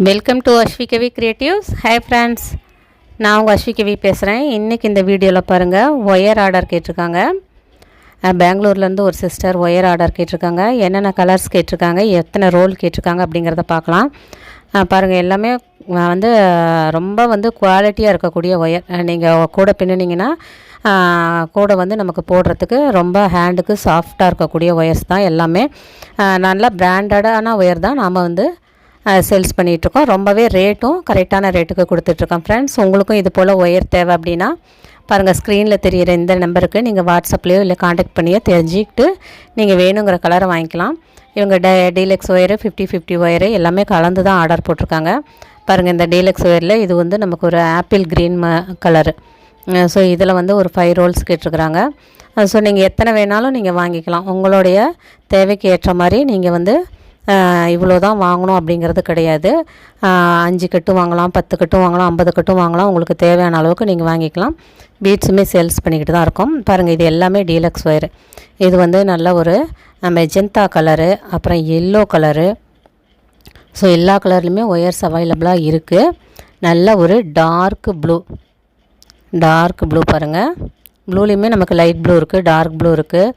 Welcome to Asvi Kavi creatives hi friends நான் உங்கள் அஸ்வி கவி பேசுகிறேன் இன்றைக்கி இந்த வீடியோவில் பாருங்கள் ஒயர் ஆர்டர் கேட்டிருக்காங்க. பெங்களூர்லேருந்து ஒரு சிஸ்டர் ஒயர் ஆர்டர் கேட்டிருக்காங்க. என்னென்ன கலர்ஸ் கேட்டிருக்காங்க எத்தனை ரோல் கேட்டிருக்காங்க அப்படிங்கிறத பார்க்கலாம். பாருங்கள் எல்லாமே வந்து ரொம்ப வந்து குவாலிட்டியாக இருக்கக்கூடிய ஒயர் நீங்கள் கூட பின்னுனீங்கன்னா கூட வந்து நமக்கு போடுறதுக்கு ரொம்ப ஹேண்டுக்கு சாஃப்டாக இருக்கக்கூடிய ஒயர்ஸ் தான் எல்லாமே. நல்லா பிராண்டடான ஒயர் தான் நாம் வந்து சேல்ஸ் பண்ணிகிட்ருக்கோம் ரொம்பவே ரேட்டும் கரெக்டான ரேட்டுக்கு கொடுத்துட்ருக்கோம் ஃப்ரெண்ட்ஸ் உங்களுக்கும் இது போல் ஒயர் தேவை அப்படின்னா பாருங்கள் ஸ்க்ரீனில் தெரிகிற இந்த நம்பருக்கு நீங்கள் வாட்ஸ்அப்லேயோ இல்லை காண்டாக்ட் பண்ணியோ தெரிஞ்சுக்கிட்டு நீங்கள் வேணுங்கிற கலரை வாங்கிக்கலாம். இவங்க ட deluxe wire fifty fifty wire எல்லாமே கலந்து தான் ஆர்டர் போட்டிருக்காங்க. பாருங்கள் இந்த டீலக்ஸ் ஒயரில் இது வந்து நமக்கு ஒரு ஆப்பிள் க்ரீன் ம கலரு ஸோ இதில் வந்து ஒரு ஃபைவ் ரோல்ஸ் கேட்டிருக்கிறாங்க. ஸோ நீங்கள் எத்தனை வேணாலும் நீங்கள் வாங்கிக்கலாம். உங்களுடைய தேவைக்கு ஏற்ற மாதிரி நீங்கள் வந்து இவ்வளோ தான் வாங்கணும் அப்படிங்கிறது கிடையாது. அஞ்சு கட்டும் வாங்கலாம் பத்து கட்டும் வாங்கலாம் ஐம்பது கட்டும் வாங்கலாம். உங்களுக்கு தேவையான அளவுக்கு நீங்கள் வாங்கிக்கலாம். பீட்ஸுமே சேல்ஸ் பண்ணிக்கிட்டு தான் இருக்கோம். பாருங்கள் இது எல்லாமே டீலக்ஸ் ஒயரு இது வந்து நல்ல ஒரு மெஜெந்தா கலரு அப்புறம் எல்லோ கலரு. ஸோ எல்லா கலர்லையுமே ஒயர்ஸ் அவைலபிளாக இருக்குது நல்ல ஒரு டார்க் ப்ளூ. டார்க் ப்ளூ பாருங்கள் ப்ளூலேயுமே நமக்கு லைட் ப்ளூ இருக்குது டார்க் ப்ளூ இருக்குது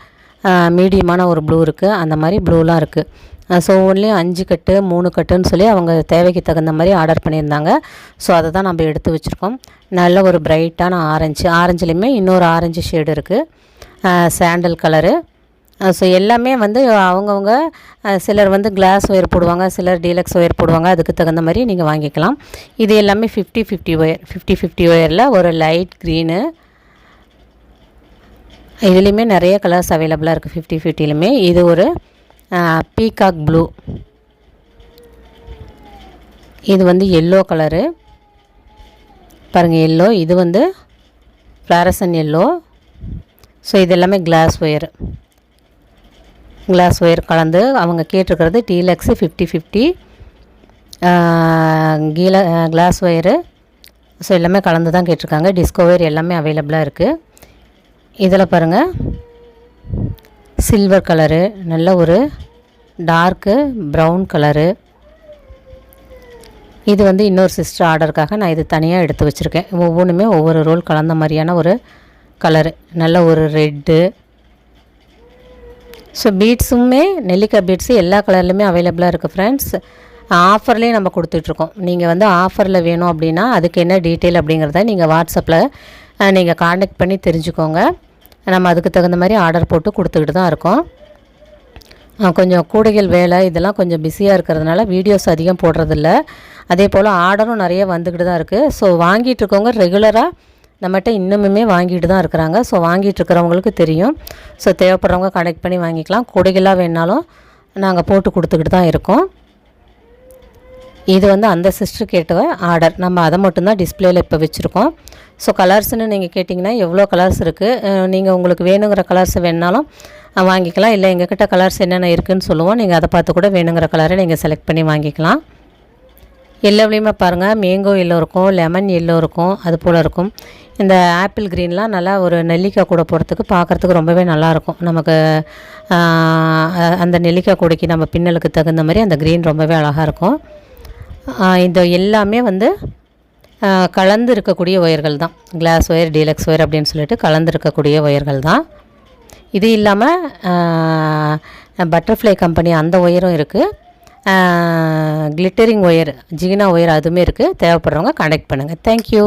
மீடியமான ஒரு ப்ளூ இருக்குது அந்த மாதிரி ப்ளூலாம் இருக்குது ஸோ ஒன்லேயும் அஞ்சு கட்டு மூணு கட்டுன்னு சொல்லி அவங்க தேவைக்கு தகுந்த மாதிரி ஆர்டர் பண்ணியிருந்தாங்க. ஸோ அதை தான் நம்ம எடுத்து வச்சுருக்கோம். நல்ல ஒரு பிரைட்டான ஆரஞ்சு ஆரஞ்சுலேயுமே இன்னொரு ஆரஞ்சு ஷேடு இருக்குது சாண்டல் கலரு ஸோ எல்லாமே வந்து அவங்கவுங்க சிலர் வந்து கிளாஸ் ஒயர் போடுவாங்க சிலர் டீலக்ஸ் ஒயர் போடுவாங்க. அதுக்கு தகுந்த மாதிரி நீங்கள் வாங்கிக்கலாம். இது எல்லாமே fifty fifty wire fifty fifty ஒயரில் ஒரு லைட் க்ரீனு இதுலேயுமே நிறைய கலர்ஸ் அவைலபிளாக இருக்குது ஃபிஃப்டி ஃபிஃப்டிலுமே இது ஒரு பீகாக் ப்ளூ இது வந்து எல்லோ கலரு பாருங்கள் எல்லோ இது வந்து ஃப்ளாரசன் எல்லோ ஸோ இது எல்லாமே கிளாஸ் ஒயர் கிளாஸ் ஒயர் கலந்து அவங்க கேட்டிருக்கிறது டீலக்ஸு ஃபிஃப்டி ஃபிஃப்டி கீழ கிளாஸ் ஒயரு ஸோ எல்லாமே கலந்து தான் கேட்டிருக்காங்க. டிஸ்கோ ஒயர் எல்லாமே அவைலபிளாக இருக்குது இதில் பாருங்கள் சில்வர் கலரு நல்ல ஒரு டார்க்கு ப்ரௌன் கலரு இது வந்து இன்னொரு சிஸ்டர் ஆர்டருக்காக நான் இது தனியாக எடுத்து வச்சுருக்கேன். ஒவ்வொன்றுமே ஒவ்வொரு ரோல் கலந்த மாதிரியான ஒரு கலரு நல்ல ஒரு ரெட்டு ஸோ பீட்ஸுமே நெல்லிக்காய் பீட்ஸு எல்லா கலர்லையுமே அவைலபிளாக இருக்குது ஃப்ரெண்ட்ஸ் ஆஃபர்லேயும் நம்ம கொடுத்துட்ருக்கோம் நீங்கள் வந்து ஆஃபரில் வேணும் அப்படின்னா அதுக்கு என்ன டீட்டெயில் அப்படிங்கிறத நீங்கள் வாட்ஸ்அப்பில் நீங்கள் காண்டக்ட் பண்ணி தெரிஞ்சுக்கோங்க. நம்ம அதுக்கு தகுந்த மாதிரி ஆர்டர் போட்டு கொடுத்துக்கிட்டு தான் இருக்கோம். கொஞ்சம் கூடைகள் வேலை இதெல்லாம் கொஞ்சம் பிஸியாக இருக்கிறதுனால வீடியோஸ் அதிகம் போடுறதில்ல. அதே போல் ஆர்டரும் நிறைய வந்துக்கிட்டு தான் இருக்குது ஸோ வாங்கிட்டு இருக்கவங்க ரெகுலராக நம்மகிட்ட இன்னுமுமே வாங்கிட்டு தான் இருக்கிறாங்க. ஸோ வாங்கிட்டு இருக்கிறவங்களுக்கு தெரியும். ஸோ தேவைப்படுறவங்க கனெக்ட் பண்ணி வாங்கிக்கலாம். கூடைகளாக வேணாலும் நாங்கள் போட்டு கொடுத்துக்கிட்டு தான் இருக்கோம். இது வந்து அந்த சிஸ்டர் கேட்டவ ஆர்டர் நம்ம அதை மட்டும்தான் டிஸ்பிளேயில் இப்போ வச்சுருக்கோம். ஸோ கலர்ஸ்னு நீங்கள் கேட்டிங்கன்னா எவ்வளோ கலர்ஸ் இருக்குது நீங்கள் உங்களுக்கு வேணுங்கிற கலர்ஸ் வேணுனாலும் வாங்கிக்கலாம். இல்லை எங்ககிட்ட கலர்ஸ் என்னென்ன இருக்குதுன்னு சொல்லுவோம். நீங்கள் அதை பார்த்து கூட வேணுங்கிற கலரை நீங்கள் செலக்ட் பண்ணி வாங்கிக்கலாம். எல்லோவிலையுமே பாருங்கள் மேங்கோ எல்லோ இருக்கும் லெமன் எல்லோ இருக்கும் அது போல் இருக்கும். இந்த ஆப்பிள் க்ரீன்லாம் நல்லா ஒரு நெல்லிக்காய் கூட போடுறதுக்கு பார்க்குறதுக்கு ரொம்பவே நல்லாயிருக்கும் நமக்கு அந்த நெல்லிக்காய் கூடைக்கு நம்ம பின்னலுக்கு தகுந்த மாதிரி அந்த க்ரீன் ரொம்பவே அழகாக இருக்கும். இந்த எல்லாமே வந்து கலந்து இருக்கக்கூடிய ஒயர்கள் தான். கிளாஸ் ஒயர் டீலக்ஸ் ஒயர் அப்படின்னு சொல்லிட்டு கலந்து இருக்கக்கூடிய ஒயர்கள் தான். இது இல்லாமல் பட்டர்ஃப்ளை கம்பெனி அந்த ஒயரும் இருக்குது கிளிட்டரிங் ஒயர் ஜீனா ஒயர் அதுவுமே இருக்குது தேவைப்படுறவங்க கான்டாக்ட் பண்ணுங்கள் தேங்க்யூ